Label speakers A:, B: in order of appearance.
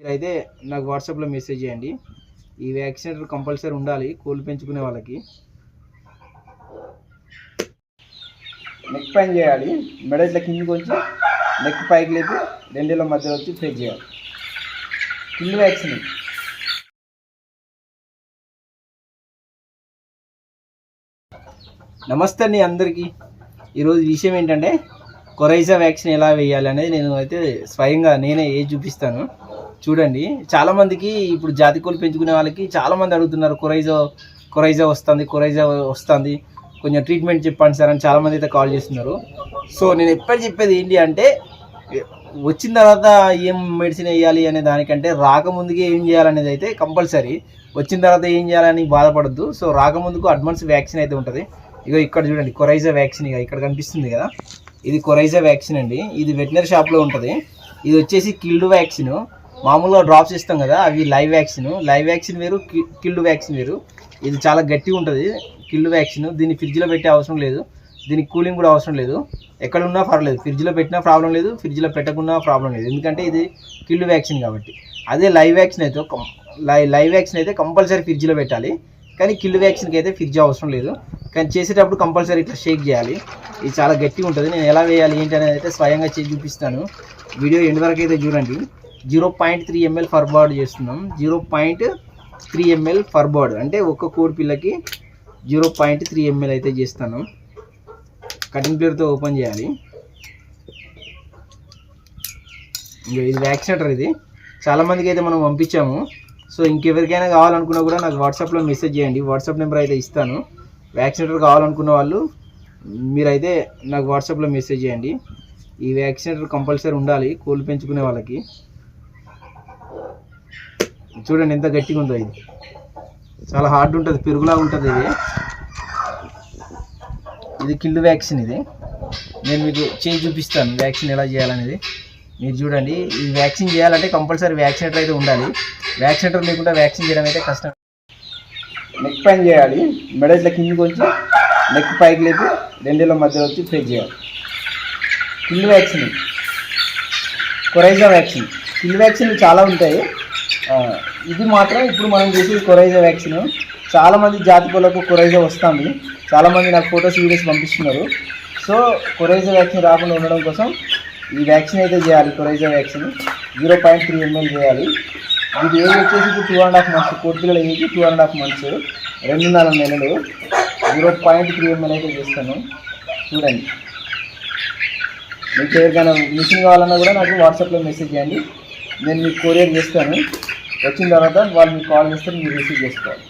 A: మీరైతే నాకు వాట్సాప్లో మెసేజ్ చేయండి. ఈ వ్యాక్సినేటర్ కంపల్సరీ ఉండాలి కోళ్ళు పెంచుకునే వాళ్ళకి. నెక్ పైన చేయాలి మెడ ఇట్లా కిందికి వచ్చి నెక్ పైకి లేపి రెండేళ్ళ మధ్యలో వచ్చి ప్రెస్ చేయాలి. కింద వ్యాక్సిన్ నమస్తే అండి అందరికీ. ఈరోజు విషయం ఏంటంటే కొరైజా వ్యాక్సిన్ ఎలా వేయాలి అనేది నేను అయితే స్వయంగా నేనే ఏ చూపిస్తాను. చూడండి చాలామందికి ఇప్పుడు జాతి కోళ్ళు పెంచుకునే వాళ్ళకి చాలామంది అడుగుతున్నారు కొరైజో కొరైజా వస్తుంది కొరైజా వస్తుంది కొంచెం ట్రీట్మెంట్ చెప్పండి సార్ అని చాలామంది అయితే కాల్ చేస్తున్నారు. సో నేను ఎప్పుడు చెప్పేది ఏంటి అంటే వచ్చిన తర్వాత ఏం మెడిసిన్ వేయాలి అనే దానికంటే రాకముందుకే ఏం చేయాలనేది అయితే కంపల్సరీ వచ్చిన తర్వాత ఏం చేయాలని బాధపడద్దు. సో రాకముందుకు అడ్వాన్స్ వ్యాక్సిన్ అయితే ఉంటుంది. ఇగో ఇక్కడ చూడండి కొరైజా వ్యాక్సిన్ ఇక ఇక్కడ కనిపిస్తుంది కదా. ఇది కొరైజా వ్యాక్సిన్ అండి. ఇది వెటనరీ షాప్లో ఉంటుంది. ఇది వచ్చేసి కిల్డ్ వ్యాక్సిన్ మామూలుగా డ్రాప్స్ ఇస్తాం కదా అవి లైవ్ వ్యాక్సిన్ లైవ్ వ్యాక్సిన్ వేరు కిల్డ్ వ్యాక్సిన్ వేరు. ఇది చాలా గట్టిగా ఉంటుంది. కిల్డ్ వ్యాక్సిన్ దీన్ని ఫ్రిడ్జ్లో పెట్టే అవసరం లేదు. దీనికి కూలింగ్ కూడా అవసరం లేదు. ఎక్కడ ఉన్నా పర్లేదు ఫ్రిడ్జ్లో పెట్టినా ప్రాబ్లం లేదు. ఫ్రిడ్జ్లో పెట్టకున్నా ప్రాబ్లం లేదు. ఎందుకంటే ఇది కిల్డ్ వ్యాక్సిన్ కాబట్టి. అదే లైవ్ వ్యాక్సిన్ అయితే లై లైవ్ వ్యాక్సిన్ అయితే కంపల్సరీ ఫ్రిడ్జ్లో పెట్టాలి. కానీ కిల్డ్ వ్యాక్సిన్కి అయితే ఫ్రిడ్జ్ అవసరం లేదు. కానీ చేసేటప్పుడు కంపల్సరీ ఇట్లా షేక్ చేయాలి. ఇది చాలా గట్టిగా ఉంటుంది. నేను ఎలా వేయాలి ఏంటి అనేది అయితే స్వయంగా చేసి చూపిస్తాను. వీడియో ఎండ్ వరకు అయితే చూడండి. Zero point three ML per bird చేస్తున్నాం. Zero point three ML per bird అంటే ఒక్క కోడి పిల్లకి జీరో పాయింట్ త్రీ ఎంఎల్ అయితే చేస్తాను. కటింగ్ ప్లేయర్తో ఓపెన్ చేయాలి. ఇంకా ఇది వ్యాక్సినేటర్ ఇది. చాలామందికి అయితే మనం పంపించాము. సో ఇంకెవరికైనా కావాలనుకున్నా కూడా నాకు వాట్సాప్లో మెసేజ్ చేయండి. వాట్సాప్ నెంబర్ అయితే ఇస్తాను. వ్యాక్సినేటర్ కావాలనుకున్న వాళ్ళు మీరైతే నాకు వాట్సాప్లో మెసేజ్ చేయండి. ఈ వ్యాక్సినేటర్ కంపల్సరీ ఉండాలి. కోళ్ళు పెంచుకునే వాళ్ళకి. చూడండి ఎంత గట్టిగా ఉందో ఇది. చాలా హార్డ్ ఉంటుంది పెరుగులా ఉంటుంది ఇది. ఇది కిల్డ్ వ్యాక్సిన్ ఇది. నేను మీకు చేసి చూపిస్తాను వ్యాక్సిన్ ఎలా చేయాలనేది. మీరు చూడండి ఈ వ్యాక్సిన్ చేయాలంటే కంపల్సరీ వ్యాక్సినేటర్ అయితే ఉండాలి. వ్యాక్సినేటర్ లేకుండా వ్యాక్సిన్ చేయడం అయితే కష్టం. నెక్ పైన చేయాలి. మెడ ఇట్లా కిందికి వచ్చి నెక్ పైకి లేపి రెండేళ్ళ మధ్యలో వచ్చి ఫేస్ చేయాలి. Kill vaccine coryza vaccine kill వ్యాక్సిన్లు చాలా ఉంటాయి. ఇది మాత్రం ఇప్పుడు మనం చేసేది కొరైజా వ్యాక్సిన్. చాలామంది జాతి కోళ్ళకు కొరైజా వస్తుంది. చాలామంది నాకు ఫొటోస్ వీడియోస్ పంపిస్తున్నారు. సో కొరైజా వ్యాక్సిన్ రాకుండా ఉండడం కోసం ఈ వ్యాక్సిన్ అయితే చేయాలి coryza vaccine. Zero point three ML చేయాలి. ఇది ఏజ్ వచ్చేసి ఇప్పుడు టూ అండ్ హాఫ్ మంత్స్ కోటి పిల్లల age two and half months రెండున్నర నెలలు. జీరో పాయింట్ త్రీ ఎంఎల్ అయితే చేస్తాను. చూడండి. మీకు ఎవరికైనా మిషన్ కావాలన్నా కూడా నాకు వాట్సాప్లో మెసేజ్ చేయండి. నేను మీకు కొరియర్ చేస్తాను. వచ్చిన తర్వాత వాళ్ళు మీకు కాల్ చేస్తే మీరు రిసీవ్ చేసుకోవాలి.